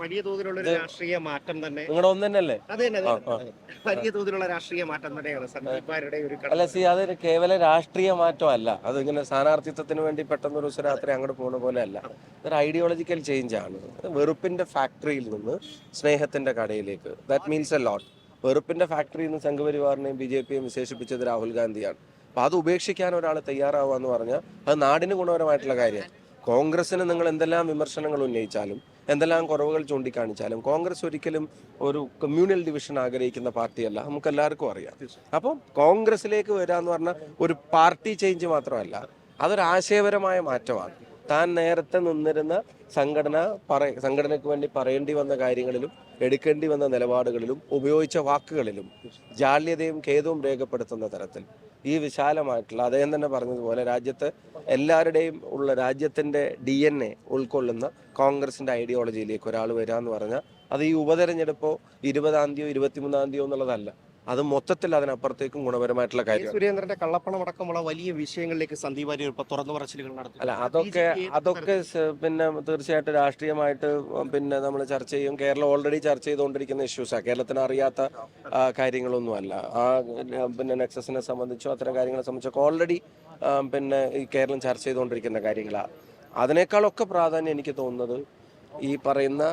വലിയ തോതിലുള്ള ഒരു രാഷ്ട്രീയ മാറ്റം തന്നെ. നിങ്ങളുടെ ഒന്ന് തന്നെയല്ലേ? അത് അത് വലിയ തോതിലുള്ള രാഷ്ട്രീയ മാറ്റം തന്നെയാണ് ഒരു അല്ല സി അതൊരു കേവല രാഷ്ട്രീയ മാറ്റമല്ല. അതിങ്ങനെ സ്ഥാനാർത്ഥിത്വത്തിന് വേണ്ടി പെട്ടെന്ന് ഒരു ദിവസം രാത്രി അങ്ങോട്ട് പോകുന്ന പോലെ അല്ല ഇതൊരു ഐഡിയോളജിക്കൽ ചേഞ്ച് ആണ്. വെറുപ്പിന്റെ ഫാക്ടറിയിൽ നിന്ന് സ്നേഹത്തിന്റെ കടയിലേക്ക്. ദാറ്റ് മീൻസ് എ ലോട്ട് വെറുപ്പിന്റെ ഫാക്ടറിയിൽ നിന്ന് സംഘപരിവാറിനെയും ബി ജെ പിയും വിശേഷിപ്പിച്ചത് രാഹുൽ ഗാന്ധിയാണ്. അപ്പൊ അത് ഉപേക്ഷിക്കാൻ ഒരാൾ തയ്യാറാവുക എന്ന് പറഞ്ഞാൽ അത് നാടിന് ഗുണപരമായിട്ടുള്ള കാര്യമാണ്. കോൺഗ്രസിന് നിങ്ങൾ എന്തെല്ലാം വിമർശനങ്ങൾ ഉന്നയിച്ചാലും എന്തെല്ലാം കുറവുകൾ ചൂണ്ടിക്കാണിച്ചാലും കോൺഗ്രസ് ഒരിക്കലും ഒരു കമ്മ്യൂണൽ ഡിവിഷൻ ആഗ്രഹിക്കുന്ന പാർട്ടിയല്ല. നമുക്ക് എല്ലാവർക്കും അറിയാം അപ്പോൾ കോൺഗ്രസിലേക്ക് വരിക വരാന്ന് പറഞ്ഞാൽ ഒരു പാർട്ടി ചേഞ്ച് മാത്രമല്ല അതൊരു ആശയപരമായ മാറ്റമാണ്. താൻ നേരത്തെ നിന്നിരുന്ന സംഘടന പറ സംഘടനയ്ക്ക് വേണ്ടി പറയേണ്ടി വന്ന കാര്യങ്ങളിലും എടുക്കേണ്ടി വന്ന നിലപാടുകളിലും ഉപയോഗിച്ച വാക്കുകളിലും ജാള്യതയും ഖേദവും രേഖപ്പെടുത്തുന്ന തരത്തിൽ ഈ വിശാലമായിട്ടുള്ള അദ്ദേഹം തന്നെ പറഞ്ഞതുപോലെ രാജ്യത്ത് എല്ലാവരുടെയും ഉള്ള രാജ്യത്തിന്റെ ഡി എൻ എ ഉൾക്കൊള്ളുന്ന കോൺഗ്രസിന്റെ ഐഡിയോളജിയിലേക്ക് ഒരാൾ വരാന്ന് പറഞ്ഞാൽ അത് ഈ ഉപതെരഞ്ഞെടുപ്പോ ഇരുപതാം തീയതിയോ ഇരുപത്തിമൂന്നാം തീയതിയോ എന്നുള്ളതല്ല. അത് മൊത്തത്തിൽ അതിനപ്പുറത്തേക്കും ഗുണപരമായിട്ടുള്ള കാര്യം സുരേന്ദ്രന്റെ കള്ളപ്പണം അടക്കമുള്ള വലിയ വിഷയങ്ങളിലേക്ക് സന്ദീപ് വാര്യർ ഇപ്പൊ തുറന്നു പറച്ചിലുകൾ നടത്തി അല്ല അതൊക്കെ അതൊക്കെ പിന്നെ തീർച്ചയായിട്ടും രാഷ്ട്രീയമായിട്ട് പിന്നെ നമ്മൾ ചർച്ച ചെയ്യും. കേരളം ഓൾറെഡി ചർച്ച ചെയ്തുകൊണ്ടിരിക്കുന്ന ഇഷ്യൂസാണ് കേരളത്തിന് അറിയാത്ത കാര്യങ്ങളൊന്നുമല്ല. ആ ആ, പിന്നെ നെക്സസിനെ സംബന്ധിച്ചോ അത്തരം കാര്യങ്ങളെ സംബന്ധിച്ചോ ഓൾറെഡി പിന്നെ ഈ കേരളം ചർച്ച ചെയ്തുകൊണ്ടിരിക്കുന്ന കാര്യങ്ങളാണ് അതിനേക്കാളൊക്കെ പ്രാധാന്യം എനിക്ക് തോന്നുന്നത് ഈ പറയുന്ന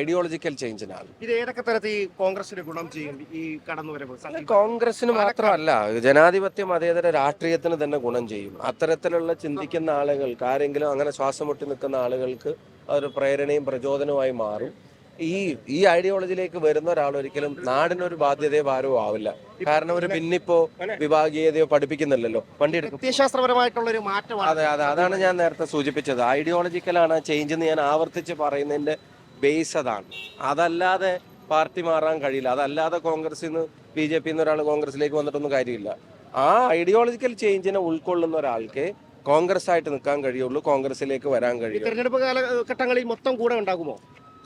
ഐഡിയോളജിക്കൽ ചേഞ്ചിനാണ് ഇത് ഏതൊക്കെ തരത്തിൽ കോൺഗ്രസിന് ഗുണം ചെയ്യും ഈ കടന്നുവരവ് വരുമ്പോൾ? കോൺഗ്രസിന് മാത്രമല്ല ജനാധിപത്യം അതേതര രാഷ്ട്രീയത്തിന് തന്നെ ഗുണം ചെയ്യും. അത്തരത്തിലുള്ള ചിന്തിക്കുന്ന ആളുകൾക്ക് ആരെങ്കിലും അങ്ങനെ ശ്വാസം മുട്ടി നിൽക്കുന്ന ആളുകൾക്ക് അതൊരു പ്രേരണയും പ്രചോദനവുമായി മാറും. ഈ ഈ ഐഡിയോളജിയിലേക്ക് വരുന്ന ഒരാൾ ഒരിക്കലും നാടിനൊരു ബാധ്യതയോ ഭാരവും ആവില്ല. കാരണം ഒരു പിന്നിപ്പോ വിഭാഗീയതയോ പഠിപ്പിക്കുന്നില്ലല്ലോ. വണ്ടി പ്രത്യയശാസ്ത്രപരമായിട്ടുള്ള ഒരു മാറ്റം അതെ അതെ അതാണ് ഞാൻ നേരത്തെ സൂചിപ്പിച്ചത്. ഐഡിയോളജിക്കലാണ് ചേഞ്ച് എന്ന് ഞാൻ ആവർത്തിച്ച് പറയുന്നതിന്റെ ബേസ് അതാണ്. അതല്ലാതെ പാർട്ടി മാറാൻ കഴിയില്ല. അതല്ലാതെ കോൺഗ്രസിൽ നിന്ന് ബി ജെ പി ഒരാൾ കോൺഗ്രസിലേക്ക് വന്നിട്ടൊന്നും കാര്യമില്ല. ആ ഐഡിയോളജിക്കൽ ചേഞ്ചിനെ ഉൾക്കൊള്ളുന്ന ഒരാൾക്ക് കോൺഗ്രസ് ആയിട്ട് നിൽക്കാൻ കഴിയുള്ളൂ കോൺഗ്രസിലേക്ക് വരാൻ കഴിയും തെരഞ്ഞെടുപ്പ് കാലഘട്ടങ്ങളിൽ മൊത്തം കൂടെ ഉണ്ടാകുമോ?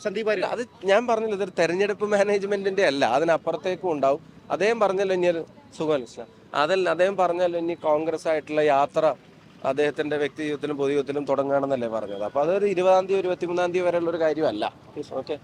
സന്ദീപ് അത് ഞാൻ പറഞ്ഞില്ല ഇതൊരു തെരഞ്ഞെടുപ്പ് മാനേജ്മെന്റിന്റെ അല്ല അതിനപ്പുറത്തേക്കും ഉണ്ടാവും. അദ്ദേഹം പറഞ്ഞല്ലോ ഇനി ഒരു സുഖം അതല്ല അദ്ദേഹം പറഞ്ഞല്ലോ ഇനി കോൺഗ്രസ് ആയിട്ടുള്ള യാത്ര അദ്ദേഹത്തിന്റെ വ്യക്തി ജീവിതത്തിലും പൊതു ജീവിതത്തിലും തുടങ്ങുകയാണെന്നല്ലേ പറഞ്ഞത്. അപ്പൊ അതൊരു ഇരുപതാം തീയതി ഇരുപത്തിമൂന്നാം തീയതി വരെയുള്ള ഒരു കാര്യമല്ല. ഓക്കെ